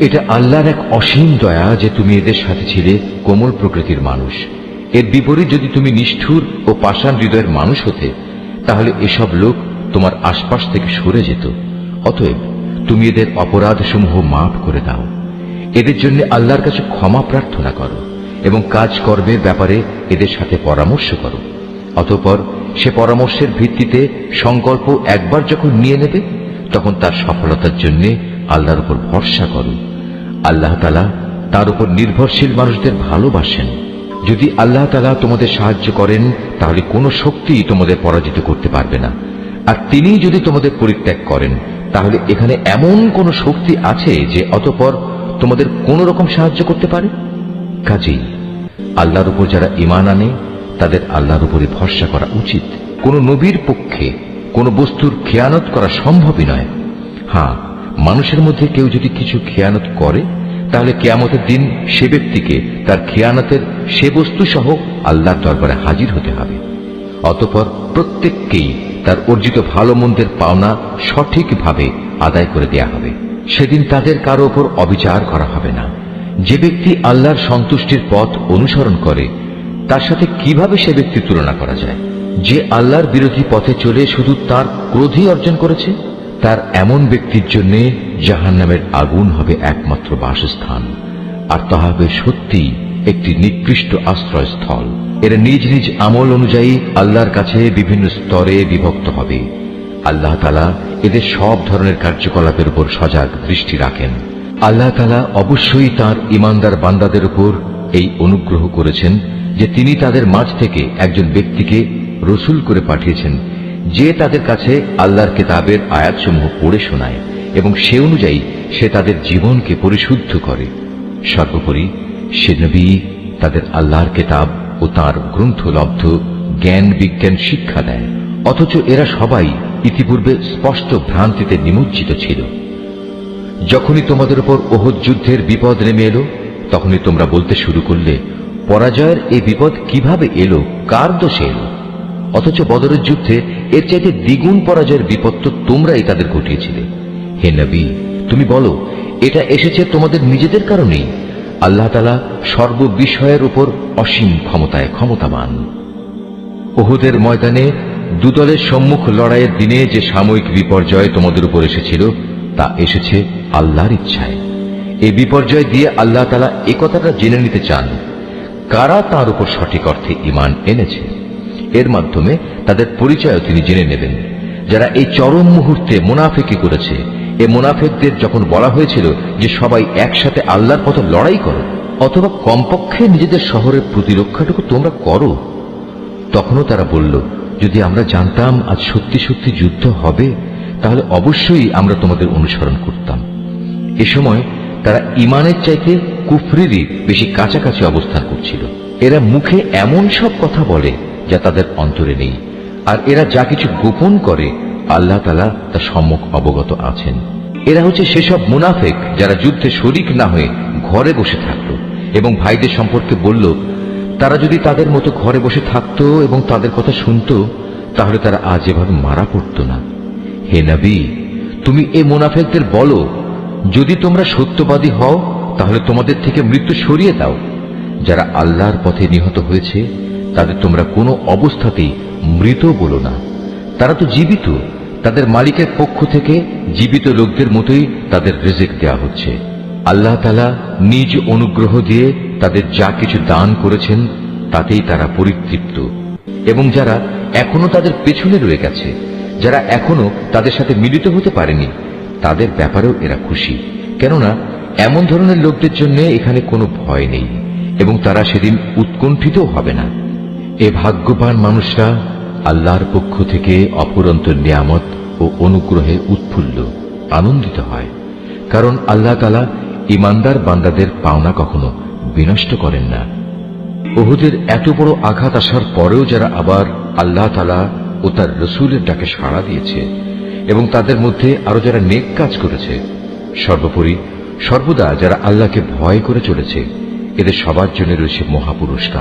এটা আল্লাহর এক অসীম দয়া যে তুমি এদের সাথে ছিলে, কোমল প্রকৃতির মানুষ। এর বিপরীত যদি তুমি নিষ্ঠুর ও পাষাণ হৃদয়ের মানুষ হতে, তাহলে এসব লোক তোমার আশপাশ থেকে সরে যেত। অতএব তুমি এদের অপরাধসমূহ মাফ করে দাও। এদের জন্য আল্লাহর কাছে ক্ষমা প্রার্থনা করো এবং কাজ কর্মের ব্যাপারে এদের সাথে পরামর্শ করো। অতঃপর সে পরামর্শের ভিত্তিতে সংকল্প একবার যখন নিয়ে নেবে, তখন তার সফলতার জন্য আল্লাহর উপর ভরসা করো। আল্লাহ তালা তার উপর নির্ভরশীল মানুষদের ভালোবাসেন। যদি আল্লাহ তালা তোমাদের সাহায্য করেন, তাহলে কোনো শক্তি তোমাদের পরাজিত করতে পারবে না। আর তিনি যদি তোমাদের পরিত্যাগ করেন, তাহলে এখানে এমন কোন শক্তি আছে যে অতপর তোমাদের কোন রকম সাহায্য করতে পারে? কাজেই আল্লাহর উপর যারা ইমান আনে, তাদের আল্লাহর উপরে ভরসা করা উচিত। কোন নবীর পক্ষে কোন বস্তুর খেয়ানত করা সম্ভবই নয়। হ্যাঁ মানুষের মধ্যে কেউ যদি কিছু খেয়ানত করে, তাহলে কেয়ামতের দিন সে ব্যক্তিকে তার খেয়ানতের সে বস্তু সহ আল্লাহর দরবারে হাজির হতে হবে। অতপর প্রত্যেককেই তার অর্জিত ভালো মন্দের পাওনা সঠিকভাবে আদায় করে দেয়া হবে। সেদিন তাদের কারও ওপর অবিচার করা হবে না। যে ব্যক্তি আল্লাহর সন্তুষ্টির পথ অনুসরণ করে, তার সাথে কীভাবে সে ব্যক্তি তুলনা করা যায়? যে আল্লাহর বিরোধী পথে চলে শুধু তার ক্রোধই অর্জন করেছে? তার এমন ব্যক্তির জন্য জাহান নামের আগুন হবে একমাত্র বাসস্থান, আর তা হবে সত্যি একটি নিকৃষ্ট আশ্রয়স্থল। এরা নিজ নিজ আমল অনুযায়ী আল্লাহর কাছে বিভিন্ন স্তরে বিভক্ত হবে। আল্লাহ তালা এদের সব ধরনের কার্যকলাপের উপর সজাগ দৃষ্টি রাখেন। আল্লাহ তালা অবশ্যই তার ইমানদার বান্দাদের উপর এই অনুগ্রহ করেছেন যে তিনি তাদের মাঝ থেকে একজন ব্যক্তিকে রসুল করে পাঠিয়েছেন যে তাদের কাছে আল্লাহর কেতাবের আয়াতসমূহ পড়ে শোনায় এবং সে অনুযায়ী সে তাদের জীবনকে পরিশুদ্ধ করে। সর্বোপরি সে নবী তাদের আল্লাহর কেতাব ও তার গ্রন্থলব্ধ জ্ঞান, বিজ্ঞান, শিক্ষা দেয়। অথচ এরা সবাই ইতিপূর্বে স্পষ্ট ভ্রান্তিতে নিমজ্জিত ছিল। যখনই তোমাদের উপর ওহদ যুদ্ধের বিপদ নেমে এলো, তখনই তোমরা বলতে শুরু করলে, পরাজয়ের এই বিপদ কীভাবে এলো, কার দোষে এলো? অথচ বদরের যুদ্ধে এর চাইতে দ্বিগুণ পরাজয়ের বিপদ তো তোমরাই তাদের ঘটিয়েছিলে। হে নবী, তুমি বলো, এটা এসেছে তোমাদের নিজেদের কারণেই? আল্লাহ তালা সর্ববিষয়ের উপর অসীম ক্ষমতায় ক্ষমতাবান। ওহুদের ময়দানে দুদলের সম্মুখ লড়াইয়ের দিনে যে সাময়িক বিপর্যয় তোমাদের উপর এসেছিল, তা এসেছে আল্লাহর ইচ্ছায়। এই বিপর্যয় দিয়ে আল্লাহ তালা একথাটা জেনে নিতে চান, কারা তার উপর সঠিক অর্থে ইমান এনেছে? এর মাধ্যমে তাদের পরিচয়ও তিনি জেনে নেবেন। যারা এই চরম মুহূর্তে মুনাফেকি করেছে, এ মুনাফেকদের যখন বলা হয়েছিল যে সবাই একসাথে আল্লাহর পথে লড়াই করো, অথবা কমপক্ষে নিজেদের শহরের প্রতিরক্ষাটুকু তোমরা করো, তখনও তারা বলল, যদি আমরা জানতাম আজ সত্যি সত্যি যুদ্ধ হবে, তাহলে অবশ্যই আমরা তোমাদের অনুসরণ করতাম। এ সময় তারা ইমানের চাইতে কুফরিরই বেশি কাছাকাছি অবস্থান করছিল। এরা মুখে এমন সব কথা বলে যা তাদের অন্তরে নেই। আর এরা যা কিছু গোপন করে, আল্লাহ তালা তা সম্মুখ অবগত আছেন। এরা হচ্ছে সেসব মুনাফেক যারা যুদ্ধে শরিক না হয়ে ঘরে বসে থাকল এবং ভাইদের সম্পর্কে বলল, তারা যদি তাদের মতো ঘরে বসে থাকতো এবং তাদের কথা শুনতো, তাহলে তারা আজ এভাবে মারা পড়তো না। হে নবী, তুমি এ মুনাফেকদের বলো, যদি তোমরা সত্যবাদী হও, তাহলে তোমাদের থেকে মৃত্যু সরিয়ে দাও। যারা আল্লাহর পথে নিহত হয়েছে তাদের তোমরা কোনো অবস্থাতেই মৃত বলো না। তারা তো জীবিত। তাদের মালিকের পক্ষ থেকে জীবিত লোকদের মতোই তাদের রিজিক দেওয়া হচ্ছে। আল্লাহ তালা নিজ অনুগ্রহ দিয়ে তাদের যা কিছু দান করেছেন, তাতেই তারা পরিতৃপ্ত। এবং যারা এখনও তাদের পেছনে রয়ে গেছে, যারা এখনও তাদের সাথে মিলিত হতে পারেনি, তাদের ব্যাপারেও এরা খুশি। কেননা, এমন ধরনের লোকদের জন্য এখানে কোনো ভয় নেই, এবং তারা সেদিন উৎকণ্ঠিত হবে না। এ ভাগ্যবান মানুষরা আল্লাহর পক্ষ থেকে অপুরন্ত নিয়ামত ও অনুগ্রহে উৎফুল্ল, আনন্দিত হয়। কারণ আল্লাহ তালা ইমানদার বান্দাদের পাওনা কখনো বিনষ্ট করেন না। ওহুদের এত বড় আঘাত আসার পরেও যারা আবার আল্লাহ তালা ও তার রসুলের ডাকে সাড়া দিয়েছে এবং তাদের মধ্যে আরও যারা নেক কাজ করেছে, সর্বোপরি সর্বদা যারা আল্লাহকে ভয় করে চলেছে, এদের সবার জন্য রয়েছে মহাপুরস্কার।